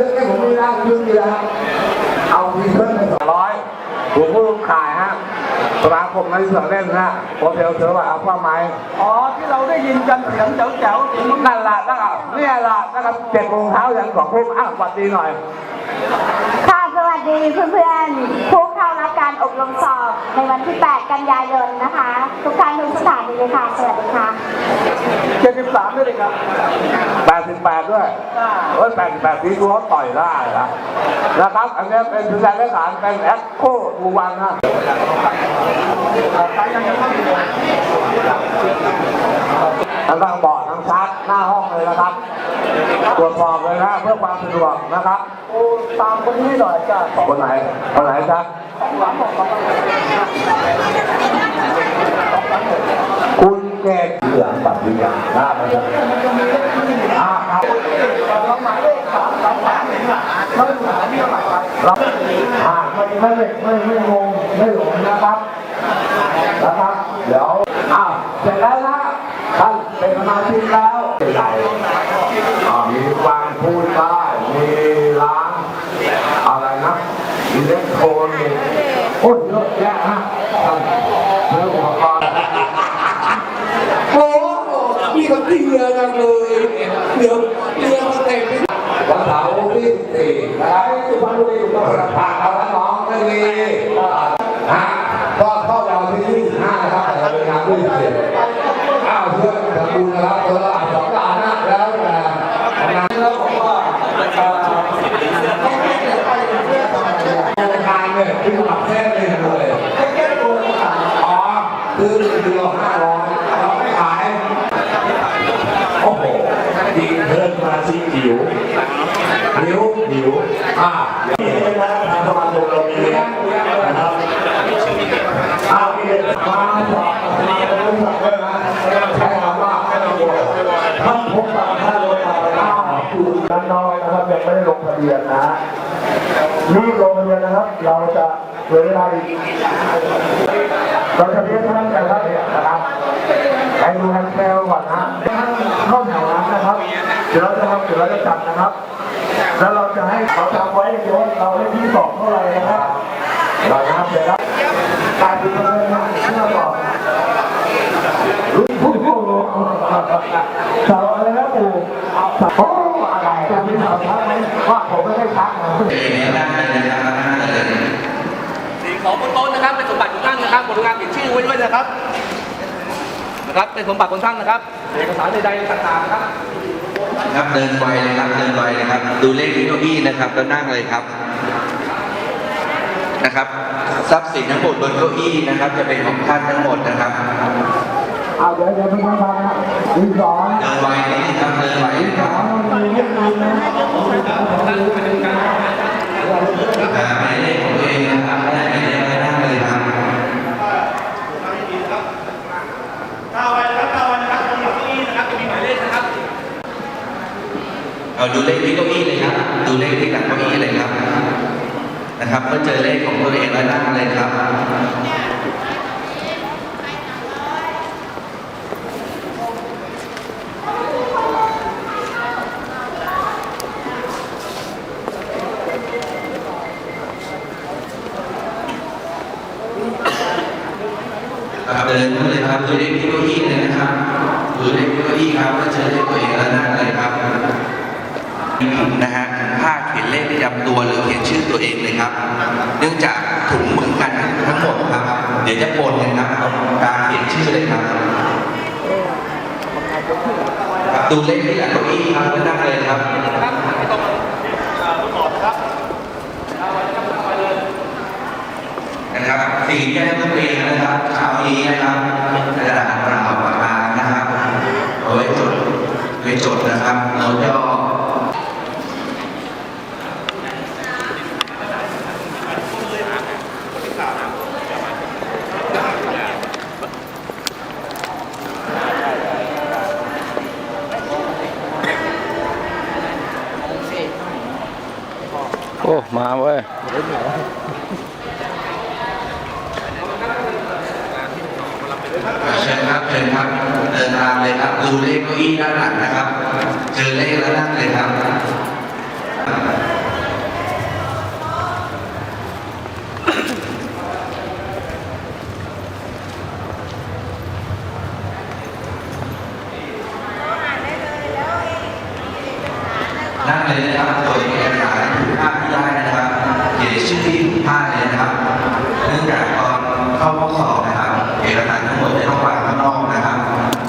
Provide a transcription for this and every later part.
เออถ้าจะให้ผมมีร่างยืนดีนะครับเอาทีเพิ่มไปสองร้อยผมผู้ขายฮะสมาคมนักเสือเล่นฮะโฮเทลเสือว่าเอาผ้าไหมอ๋อที่เราได้ยินกันเสียงแจ๋วๆเสียงนั่นละนะครับเนี่ยละนะครับเจ็ดโมงเช้ายันสองทุ่มอ้าวสวัสดีหน่อยค่ะสวัส ดีเพื่อนๆผู้เข้ารับการอบรมสอบในวันที่ 8 กันยายนนะคะ ทุกท่านทุกสถานีเลยค่ะ สวัสดีค่ะ เจ็ดสิบสามด้วยเลยครับ88ด้วยเอ้ย88ปีกูเขาต่อยได้นะนะครับ อันนี้เป็นสุดยอดเลขานเป็นแอคโคทูวันฮะทั้งทางเบาะทั้ง ชาร์จหน้าห้องเลยนะครับ ตรวจสอบเลยนะเพื่อความสะดวกนะครับโอ้ตามคนนี้หน่อยจ้ะสองคนไหนคนไหนจ๊ะหลังของสองหลังคุณเกศเหลืองปัตติยาได้ไหมครับอ่าครับเราหมายเลขสามสามสามหนึ่งอะเราอยู่หาที่เท่าไหร่ไปเราอ่าไม่ไม่ไม่ไม่งงไม่หลงนะครับนะครับเดี๋ยวอ้าวเสร็จแล้วนะ ท่านเป็นสมาชิกแล้วเป็นไรอ่ามีวางพูดได้มีล้างอะไรนะอิเล็กโทรนิกส์โอ้ยเยอะแยะฮะท่านเรื่องอุปกรณ์โอ้โหพี่เขาตีเรือจังเลยเรือเรือมาเต็มไปวันเสาร์ที่สี่นะครับสุพรรณบุรีถูกต้องครับผ่านเอาทั้งน้องไม่มีฮะก็เข้าดาวที่ยี่สิบห้านะครับแต่เป็นงานที่สิบอ้าวเพื่อนทำบุญนะครับคนละสองล้านนะแล้วแต่งาน แล้วบอกว่าอ่า โครงการเนี่ยคือหลักแท้เลยเลยอ๋อคือเดือนห้าร้อยเราไม่ขาย โอ้โหดีเพิ่มมาสีผิวผิวผิ วอ่าทางสมาคมเรามีนะครับอ้าวพี่มาสอบสมาคมสักด้วยนะใช้คำว่าให้เราดูท่านพบตามท่านรถมาไปอ้าวอยู่ด้านนอกนะครับยังไม่ได้ลงทะเบียนนะรีบลงทะเบียนนะครับ เราจะเหลือเวลาอีกเราจะเรียนท่านกันแล้วเนี่ยนะครับไปดูแฮนด์เซลก่อนนะเข้าแถวนั้นนะครับ เดี๋ยวเราจะทำเดี๋ยวเราจะจับนะครับ เราจะให้เขาจำไว้เดี๋ยวเราให้ที่สอบเท่าไหร่นะครับเรานะครับเดี๋ยวนะการดูประเมินนะที่เราสอบรู้ผู้ผู้รู้สาวอะไรนะปู่สาวอะไรจะมีสาวทักไหมว่าผมไม่ได้ทักนะสิ่งของบนโต๊ะนะครับเป็นสมบัติของท่านนะครับบริการเขียนชื่อไว้ด้วยนะครับนะครับเป็นสมบัติของท่านนะครับเอกสารใดๆต่างๆนะครับ ครับเดินไวเลยครับเดินไวเลยครับ ดูเลขที่เก้าอี้นะครับแล้วนั่งเลยครับนะครับทรัพย์สินทั้งหมดบนเก้าอี้นะครับ จะเป็นของท่านทั้งหมดนะครับเอาเดี๋ยวเดี๋ยวไม่ต้องทำนะดีสองเดินไวนิดนึงครับเดินไวนิดนึงครับมีเรื่องมีนะอ่าหมายเลขของตัวเองนะครับไม่ได้ไม่ได้ไม่นั่งเลยครับ ก้าวไว้นะครับก้าวไว้นะครับตรงหลังเก้าอี้นะครับจะมีหมายเลขนะครับ เอาดูเลขที่เก้าอี้เลยครับ ดูเลขที่หลังเก้าอี้เลยครับ นะครับเมื่อเจอเลขของตัวเองแล้วนั่งเลยครับเดินเลยครับดูเลขที่เก้าอี้เลยนะครับดูเลขที่เก้าอี้ครับแล้วเจอเลขตัวเองแล้วนั่งเลยครับ นะฮะผ้าเขียนเลขประจำตัวหรือเขียนชื่อตัวเองเลยครับ เนื่องจากถุงเหมือนกันทั้งหมดครับ เดี๋ยวจะปนกันครับการเขียนชื่อเลยครับดูเลขที่หลังเก้าอี้ครับนั่งเลยครับสิ่งที่ให้นักเรียนนะครับเช้านี้นะครับกระดาษเปล่าปากกานะครับเอาไว้จดไว้จดนะครับแล้วก็ โอ้ มาเว้ยเชิญครับเชิญครับเดินทางเลยครับ ดูเลขเก้าอี้ด้านหลังนะครับ เจอเลขแล้วนั่งเลยครับ นั่งเลยนะครับโดยเอกสารถูกภาพที่ได้นะครับเขียน ชื่อที่ถูกภาพเลยนะครับ เนื่องจากตอนเข้าห้องสอบนะครับ เอกสารทั้งหมดจะต้องวางข้างนอกนะครับ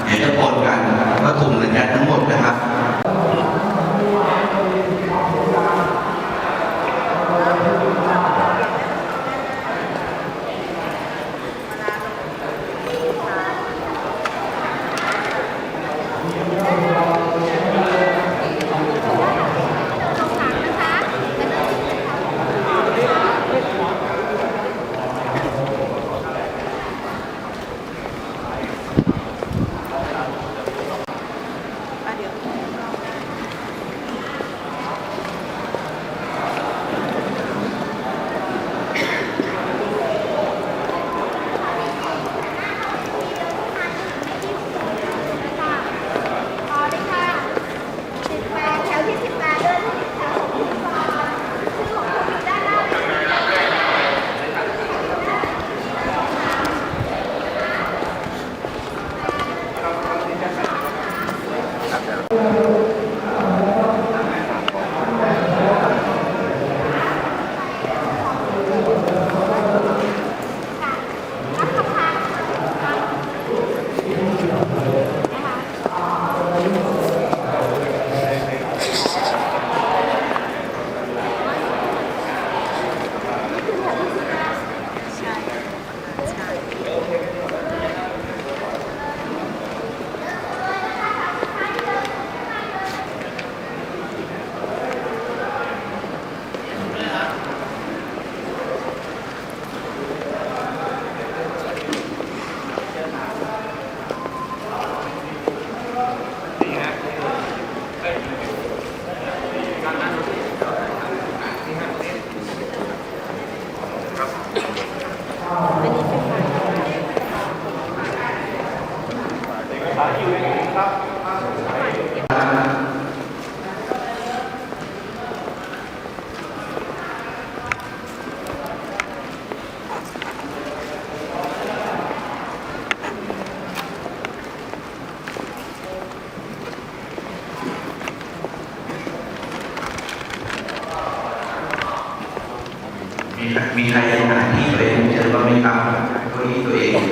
เดี๋ยวจะปนกันว่าถุงเหมือนกันทั้งหมดนะครับ มีใครยังหาที่ตัวเองเจอบ้างไหมครับเก้าอี้ตัวเอง